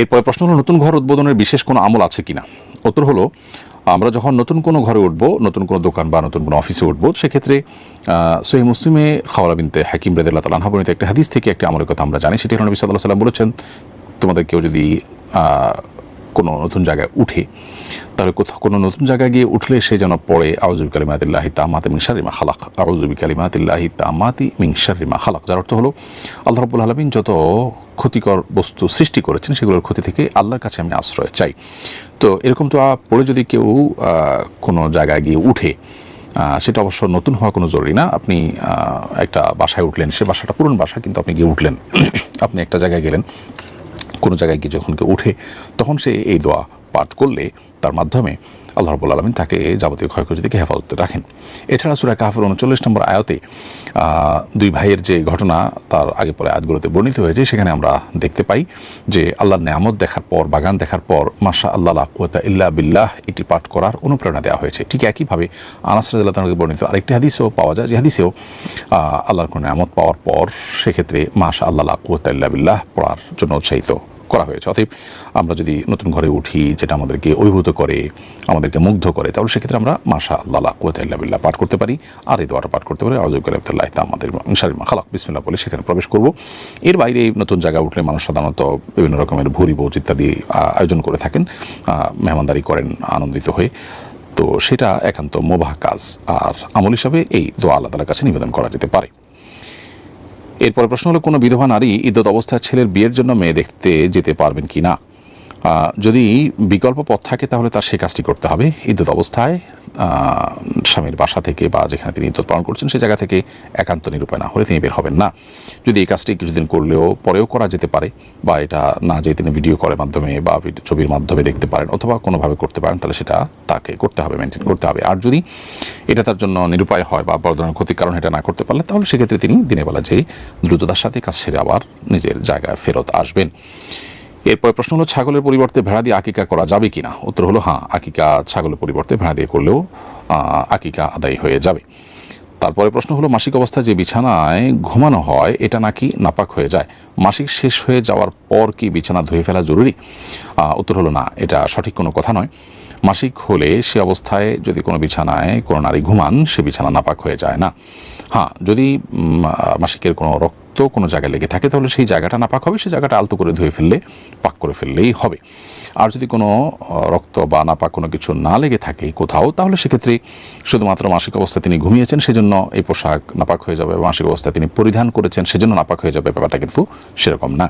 এরপরে প্রশ্ন হলো, নতুন ঘর উদ্বোধনের বিশেষ কোনো আমল আছে কিনা? উত্তর হলো, আমরা যখন নতুন কোনো ঘরে উঠব, নতুন কোনো দোকান বা নতুন কোনো অফিসে উঠব, সেক্ষেত্রে সোহে মুসলিমে খাওয়ালা বিনতে হাকিম রেদুল্লাহ তালাহা বর্ণিত একটা হাদিস থেকে একটা আমলের কথা আমরা জানি। সেটি হলো নবী সাল্লাহ সাল্লাম বলেছেন, তোমাদের কেউ যদি কোনো নতুন জায়গায় উঠে, তাহলে কোথাও কোনো নতুন জায়গায় গিয়ে উঠলে সে যেন পড়ে আউজুবি কালিমাতিল্লাহি তামাতি মিংসারিমা খালাক আউজুবি কালিমাতিল্লাহি তামাতি মিংসারিমা খালাক। যার অর্থ হলো, আল্লাহ রব্বুল আলমিন যত ক্ষতিকর বস্তু সৃষ্টি করেছেন, সেগুলোর ক্ষতি থেকে আল্লাহর কাছে আমি আশ্রয় চাই। তো এরকম তো পড়ে যদি কেউ কোনো জায়গায় গিয়ে উঠে সেটা অবশ্য নতুন হওয়া কোনো জরুরি না। আপনি একটা বাসায় উঠলেন, সে বাসাটা পুরনো বাসা, কিন্তু আপনি গিয়ে উঠলেন। আপনি একটা জায়গায় গেলেন কোনো জায়গায় গিয়ে যখন কেউ উঠে তখন সে এই দোয়া পাঠ করলে তার মাধ্যমে আল্লাহ রবুল আলমিন তাকে যাবতীয় ক্ষয়ক্ষতি থেকে হেফাজতে রাখেন। এছাড়া সুরা কাহাফের উনচল্লিশ নম্বর আয়তে দুই ভাইয়ের যে ঘটনা তার আগে পরে আয়াতগুলোতে বর্ণিত হয়েছে, সেখানে আমরা দেখতে পাই যে আল্লাহর নেয়ামত দেখার পর, বাগান দেখার পর মাসা আল্লাহ কুয়াতা ইল্লা বিল্লাহ এটি পাঠ করার অনুপ্রেরণা দেওয়া হয়েছে। ঠিক একইভাবে আনাস তাআলা বর্ণিত আরেকটি হাদিসও পাওয়া যায়, যে হাদিসেও আল্লাহর কোনো নেয়ামত পাওয়ার পর সেক্ষেত্রে মাসা আল্লাহ কুয়াতা ইল্লা বিল্লাহ পড়ার জন্য উৎসাহিত। করা হয়েছে। অতএব আমরা যদি নতুন ঘরে উঠি, যেটা আমাদেরকে অভিভূত করে, আমাদেরকে মুগ্ধ করে, তাহলে সেক্ষেত্রে আমরা মাসা আল্লাহ কুয়াতাল্লাহ বিল্লাহ পাঠ করতে পারি, আর এই দোয়াটা পাঠ করতে পারি। আজব আলহামদুলিল্লাহ তা আমাদের ইনশাল্লাহ খালাক। বিসমিল্লাহ বলে সেখানে প্রবেশ করব। এর বাইরে নতুন জায়গা উঠলে মানুষ সাধারণত বিভিন্ন রকমের ভুরি বোঝ ইত্যাদি আয়োজন করে থাকেন। মেহমানদারি করেন আনন্দিত হয়ে। তো সেটা একান্ত মোবাহ কাজ। আর আমল হিসাবে এই দোয়া আল্লাহ তালার কাছে নিবেদন করা যেতে পারে। এরপরে প্রশ্ন হলো, কোনো বিধবা নারী ইদ্যত অবস্থায় ছেলের বিয়ের জন্য মেয়ে দেখতে যেতে পারবেন কি না যদি বিকল্প পথ থাকে, তাহলে তার সে কাজটি করতে হবে। ইদ্যত অবস্থায় স্বামীর বাসা থেকে বা যেখানে তিনি ইদ্যত পালন করছেন সেই জায়গা থেকে একান্ত নিরূপায় না হলে তিনি বের হবেন না। যদি এই কাজটি কিছুদিন করলেও পরেও করা যেতে পারে, বা এটা না যে তিনি ভিডিও কলের মাধ্যমে বা ছবির মাধ্যমে দেখতে পারেন, অথবা কোনোভাবে করতে পারেন, তাহলে সেটা তাকে করতে হবে মেনটেন করতে হবে। আর যদি এটা তার জন্য নিরুপায় হয় বা বড় ধরনের ক্ষতির কারণ এটা না করতে পারলে, তাহলে সেক্ষেত্রে তিনি দিনের বেলা যেয়ে দ্রুততার সাথে কাজ সেরে আবার নিজের জায়গায় ফেরত আসবেন। এরপরে প্রশ্ন হলো, ছাগলের পরিবর্তে ভেড়া দিয়ে আকিকা করা যাবে কিনা? উত্তর হলো হ্যাঁ আকিকা ছাগলের পরিবর্তে ভেড়া দিয়ে করলেও আকিকা আদায় হয়ে যাবে। তারপরে প্রশ্ন হলো, মাসিক অবস্থায় যে বিছানায় ঘুমানো হয়, এটা নাকি নাপাক হয়ে যায়? মাসিক শেষ হয়ে যাওয়ার পর কি বিছানা ধুয়ে ফেলা জরুরি? উত্তর হলো, না, এটা সঠিক কোনো কথা নয়। মাসিক হলে সে অবস্থায় যদি কোনো বিছানায় কোনো নারী ঘুমান, সে বিছানা নাপাক হয়ে যায় না। হ্যাঁ যদি মাসিকের কোনো রক্ত কোনো জায়গায় লেগে থাকে, তাহলে সেই জায়গাটা না পাক হবে, সেই জায়গাটা আলতো করে ধুয়ে ফেললে, পাক করে ফেললেই হবে। আর যদি কোনো রক্ত বা নাপাক কোনো কিছু না লেগে থাকে কোথাও, তাহলে সেক্ষেত্রে শুধুমাত্র মাসিক অবস্থায় তিনি ঘুমিয়েছেন, সেজন্য এই পোশাক নাপাক হয়ে যাবে মাসিক অবস্থায় তিনি পরিধান করেছেন, সেজন্য নাপাক হয়ে যাবে, ব্যাপারটা কিন্তু সেরকম না।